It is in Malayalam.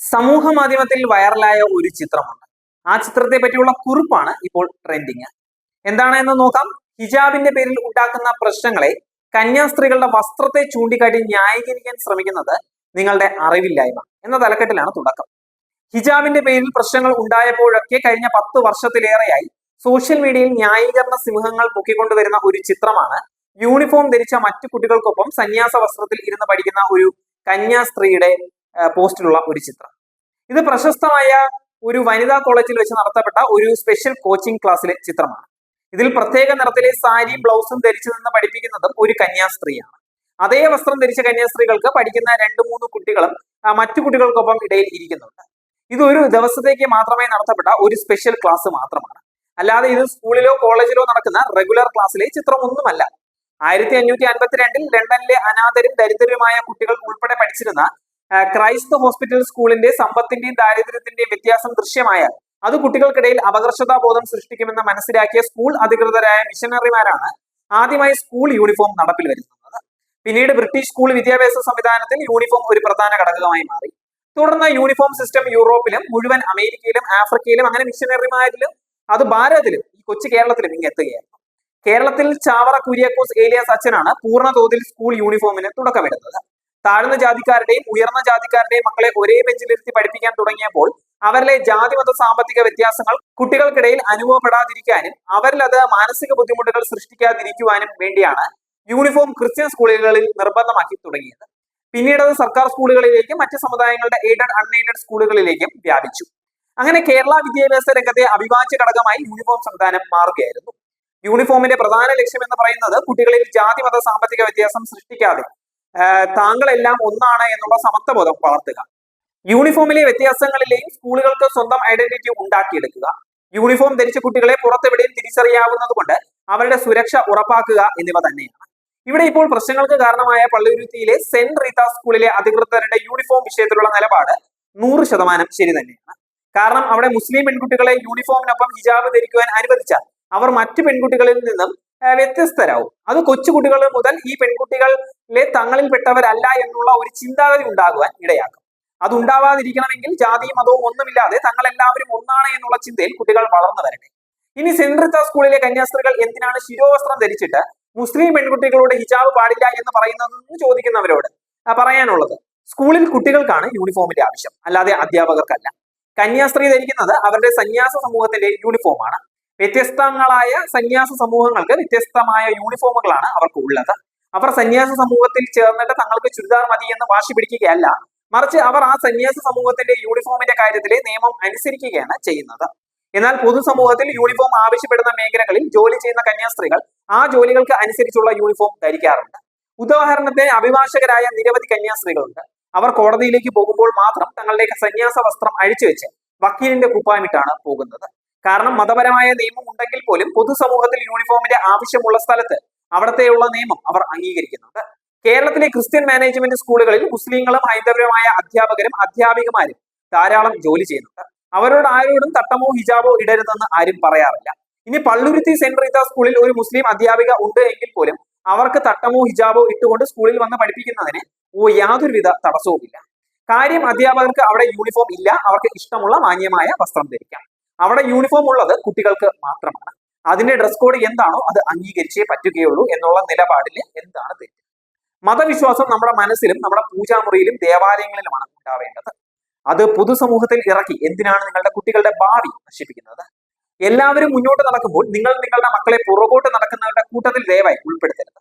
സമൂഹ മാധ്യമത്തിൽ വൈറലായ ഒരു ചിത്രമുണ്ട്. ആ ചിത്രത്തെ പറ്റിയുള്ള കുറിപ്പാണ് ഇപ്പോൾ ട്രെൻഡിങ് എന്താണ് എന്ന് നോക്കാം. ഹിജാബിന്റെ പേരിൽ ഉണ്ടാക്കുന്ന പ്രശ്നങ്ങളെ കന്യാസ്ത്രീകളുടെ വസ്ത്രത്തെ ചൂണ്ടിക്കാട്ടി ന്യായീകരിക്കാൻ ശ്രമിക്കുന്നത് നിങ്ങളുടെ അറിവില്ലായ്മ എന്ന തലക്കെട്ടിലാണ് തുടക്കം. ഹിജാബിന്റെ പേരിൽ പ്രശ്നങ്ങൾ ഉണ്ടായപ്പോഴൊക്കെ കഴിഞ്ഞ പത്ത് വർഷത്തിലേറെയായി സോഷ്യൽ മീഡിയയിൽ ന്യായീകരണ സിംഹങ്ങൾ പൊക്കിക്കൊണ്ടുവരുന്ന ഒരു ചിത്രമാണ് യൂണിഫോം ധരിച്ച മറ്റു കുട്ടികൾക്കൊപ്പം സന്യാസ വസ്ത്രത്തിൽ ഇരുന്ന് പഠിക്കുന്ന ഒരു കന്യാസ്ത്രീയുടെ പോസ്റ്റിലുള്ള ഒരു ചിത്രം. ഇത് പ്രശസ്തമായ ഒരു വനിതാ കോളേജിൽ വെച്ച് നടത്തപ്പെട്ട ഒരു സ്പെഷ്യൽ കോച്ചിങ് ക്ലാസ്സിലെ ചിത്രമാണ്. ഇതിൽ പ്രത്യേക നിറത്തിലെ സാരിയും ബ്ലൗസും ധരിച്ചു നിന്ന് പഠിപ്പിക്കുന്നതും ഒരു കന്യാസ്ത്രീയാണ്. അതേ വസ്ത്രം ധരിച്ച കന്യാസ്ത്രീകൾക്ക് പഠിക്കുന്ന രണ്ട് മൂന്ന് കുട്ടികളും മറ്റു കുട്ടികൾക്കൊപ്പം ഇടയിൽ ഇരിക്കുന്നുണ്ട്. ഇത് ഒരു ദിവസത്തേക്ക് മാത്രമേ നടത്തപ്പെട്ട ഒരു സ്പെഷ്യൽ ക്ലാസ് മാത്രമാണ്. അല്ലാതെ ഇത് സ്കൂളിലോ കോളേജിലോ നടക്കുന്ന റെഗുലർ ക്ലാസ്സിലെ ചിത്രമൊന്നുമല്ല. ആയിരത്തി അഞ്ഞൂറ്റി അൻപത്തിരണ്ടിൽ ലണ്ടനിലെ അനാഥരും ദരിദ്രരുമായ കുട്ടികൾ ഉൾപ്പെടെ പഠിച്ചിരുന്ന ക്രൈസ്ത ഹോസ്പിറ്റൽ സ്കൂളിന്റെ സമ്പത്തിന്റെയും ദാരിദ്ര്യത്തിന്റെയും വ്യത്യാസം ദൃശ്യമായാൽ അത് കുട്ടികൾക്കിടയിൽ അപകർഷതാബോധം സൃഷ്ടിക്കുമെന്ന് മനസ്സിലാക്കിയ സ്കൂൾ അധികൃതരായ മിഷനറിമാരാണ് ആദ്യമായി സ്കൂൾ യൂണിഫോം നടപ്പിൽ വരുത്തുന്നത്. പിന്നീട് ബ്രിട്ടീഷ് സ്കൂൾ വിദ്യാഭ്യാസ സംവിധാനത്തിൽ യൂണിഫോം ഒരു പ്രധാന ഘടകമായി മാറി. തുടർന്ന് യൂണിഫോം സിസ്റ്റം യൂറോപ്പിലും മുഴുവൻ അമേരിക്കയിലും ആഫ്രിക്കയിലും അങ്ങനെ മിഷനറിമാരിലും അത് ഭാരതത്തിലും ഈ കൊച്ചു കേരളത്തിലും ഇങ്ങ് എത്തുകയായിരുന്നു. കേരളത്തിൽ ചാവറ കുര്യാക്കോസ് ഏലിയാസ് അച്ഛനാണ് പൂർണ തോതിൽ സ്കൂൾ യൂണിഫോമിന് തുടക്കമിടുന്നത്. താഴ്ന്ന ജാതിക്കാരുടെയും ഉയർന്ന ജാതിക്കാരുടെയും മക്കളെ ഒരേ ബെഞ്ചിലിരുത്തി പഠിപ്പിക്കാൻ തുടങ്ങിയപ്പോൾ അവരിലെ ജാതിമത സാമ്പത്തിക വ്യത്യാസങ്ങൾ കുട്ടികൾക്കിടയിൽ അനുഭവപ്പെടാതിരിക്കാനും അവരിൽ അത് മാനസിക ബുദ്ധിമുട്ടുകൾ സൃഷ്ടിക്കാതിരിക്കുവാനും വേണ്ടിയാണ് യൂണിഫോം ക്രിസ്ത്യൻ സ്കൂളുകളിൽ നിർബന്ധമാക്കി തുടങ്ങിയത്. പിന്നീട് അത് സർക്കാർ സ്കൂളുകളിലേക്കും മറ്റ് സമുദായങ്ങളുടെ എയ്ഡഡ് അൺഎയ്ഡഡ് സ്കൂളുകളിലേക്കും വ്യാപിച്ചു. അങ്ങനെ കേരള വിദ്യാഭ്യാസ രംഗത്തെ അവിഭാജ്യ ഘടകമായി യൂണിഫോം സംവിധാനം മാറുകയായിരുന്നു. യൂണിഫോമിന്റെ പ്രധാന ലക്ഷ്യം എന്ന് പറയുന്നത് കുട്ടികളിൽ ജാതി മത സാമ്പത്തിക വ്യത്യാസം സൃഷ്ടിക്കാതെ താങ്കളെല്ലാം ഒന്നാണ് എന്നുള്ള സമത്വബോധം വളർത്തുക. യൂണിഫോമിലെ വ്യത്യാസങ്ങളിലെയും സ്കൂളുകൾക്ക് സ്വന്തം ഐഡന്റിറ്റി ഉണ്ടാക്കിയെടുക്കുക. യൂണിഫോം ധരിച്ച കുട്ടികളെ പുറത്തെവിടെയും തിരിച്ചറിയാവുന്നത് കൊണ്ട് അവരുടെ സുരക്ഷ ഉറപ്പാക്കുക എന്നിവ തന്നെയാണ്. ഇവിടെ ഇപ്പോൾ പ്രശ്നങ്ങൾക്ക് കാരണമായ പള്ളിയുരുത്തിയിലെ സെന്റ് റീത്ത സ്കൂളിലെ അധികൃതരുടെ യൂണിഫോം വിഷയത്തിലുള്ള നിലപാട് നൂറ് ശതമാനം ശരി തന്നെയാണ്. കാരണം അവിടെ മുസ്ലിം പെൺകുട്ടികളെ യൂണിഫോമിനൊപ്പം ഹിജാബ് ധരിക്കുവാൻ അനുവദിച്ചാൽ അവർ മറ്റു പെൺകുട്ടികളിൽ നിന്നും വ്യത്യസ്തരാവും. അത് കൊച്ചുകുട്ടികൾ മുതൽ ഈ പെൺകുട്ടികളിലെ തങ്ങളിൽപ്പെട്ടവരല്ല എന്നുള്ള ഒരു ചിന്താഗതി ഉണ്ടാകുവാൻ ഇടയാക്കും. അത് ഉണ്ടാവാതിരിക്കണമെങ്കിൽ ജാതിയും മതവും ഒന്നുമില്ലാതെ തങ്ങളെല്ലാവരും ഒന്നാണ് എന്നുള്ള ചിന്തയിൽ കുട്ടികൾ വളർന്നു വരട്ടെ. ഇനി സെൻട്രിത്ത സ്കൂളിലെ കന്യാസ്ത്രീകൾ എന്തിനാണ് ശിരോവസ്ത്രം ധരിച്ചിട്ട് മുസ്ലിം പെൺകുട്ടികളോട് ഹിജാബ് പാടില്ല എന്ന് പറയുന്നതെന്ന് ചോദിക്കുന്നവരോട് പറയാനുള്ളത്. സ്കൂളിൽ കുട്ടികൾക്കാണ് യൂണിഫോമിന്റെ ആവശ്യം. അല്ലാതെ അധ്യാപകർക്കല്ല. കന്യാസ്ത്രീ ധരിക്കുന്നത് അവരുടെ സന്യാസ സമൂഹത്തിന്റെ യൂണിഫോമാണ്. വ്യത്യസ്തങ്ങളായ സന്യാസ സമൂഹങ്ങൾക്ക് വ്യത്യസ്തമായ യൂണിഫോമുകളാണ് അവർക്ക് ഉള്ളത്. അവർ സന്യാസ സമൂഹത്തിൽ ചേർന്നിട്ട് തങ്ങൾക്ക് ചുരിദാർ മതി എന്ന് വാശി പിടിക്കുകയല്ല. മറിച്ച് അവർ ആ സന്യാസ സമൂഹത്തിന്റെ യൂണിഫോമിന്റെ കാര്യത്തിലെ നിയമം അനുസരിക്കുകയാണ് ചെയ്യുന്നത്. എന്നാൽ പൊതുസമൂഹത്തിൽ യൂണിഫോം ആവശ്യപ്പെടുന്ന മേഖലകളിൽ ജോലി ചെയ്യുന്ന കന്യാസ്ത്രീകൾ ആ ജോലികൾക്ക് അനുസരിച്ചുള്ള യൂണിഫോം ധരിക്കാറുണ്ട്. ഉദാഹരണത്തിന് അഭിഭാഷകരായ നിരവധി കന്യാസ്ത്രീകളുണ്ട്. അവർ കോടതിയിലേക്ക് പോകുമ്പോൾ മാത്രം തങ്ങളുടെ സന്യാസ വസ്ത്രം അഴിച്ചുവെച്ച് വക്കീലിന്റെ കുപ്പായമിട്ടാണ് പോകുന്നത്. കാരണം മതപരമായ നിയമം ഉണ്ടെങ്കിൽ പോലും പൊതുസമൂഹത്തിൽ യൂണിഫോമിന്റെ ആവശ്യമുള്ള സ്ഥലത്ത് അവിടത്തെയുള്ള നിയമം അവർ അംഗീകരിക്കുന്നുണ്ട്. കേരളത്തിലെ ക്രിസ്ത്യൻ മാനേജ്മെന്റ് സ്കൂളുകളിൽ മുസ്ലിങ്ങളും ഹൈന്ദവരുമായ അധ്യാപകരും അധ്യാപികമാരും ധാരാളം ജോലി ചെയ്യുന്നുണ്ട്. അവരോട് ആരോടും തട്ടമോ ഹിജാബോ ഇടരുതെന്ന് ആരും പറയാറില്ല. ഇനി പള്ളുരുത്തി സെന്റ് റീത്ത സ്കൂളിൽ ഒരു മുസ്ലിം അധ്യാപിക ഉണ്ട് എങ്കിൽ പോലും അവർക്ക് തട്ടമോ ഹിജാബോ ഇട്ടുകൊണ്ട് സ്കൂളിൽ വന്ന് പഠിപ്പിക്കുന്നതിന് യാതൊരുവിധ തടസ്സവുമില്ല. കാര്യം അധ്യാപകർക്ക് അവിടെ യൂണിഫോം ഇല്ല അവർക്ക് ഇഷ്ടമുള്ള മാന്യമായ വസ്ത്രം ധരിക്കാം. അവിടെ യൂണിഫോം ഉള്ളത് കുട്ടികൾക്ക് മാത്രമാണ്. അതിന്റെ ഡ്രസ് കോഡ് എന്താണോ അത് അംഗീകരിച്ചേ പറ്റുകയുള്ളൂ എന്നുള്ള നിലപാടിൽ എന്താണ് തെറ്റ്? മതവിശ്വാസം നമ്മുടെ മനസ്സിലും നമ്മുടെ പൂജാമുറിയിലും ദേവാലയങ്ങളിലുമാണ് ഉണ്ടാവേണ്ടത്. അത് പൊതുസമൂഹത്തിൽ ഇറക്കി എന്തിനാണ് നിങ്ങളുടെ കുട്ടികളുടെ ഭാവി നശിപ്പിക്കുന്നത്? എല്ലാവരും മുന്നോട്ട് നടക്കുമ്പോൾ നിങ്ങൾ നിങ്ങളുടെ മക്കളെ പുറകോട്ട് നടക്കുന്നവരുടെ കൂട്ടത്തിൽ ദയവായി ഉൾപ്പെടുത്തരുത്.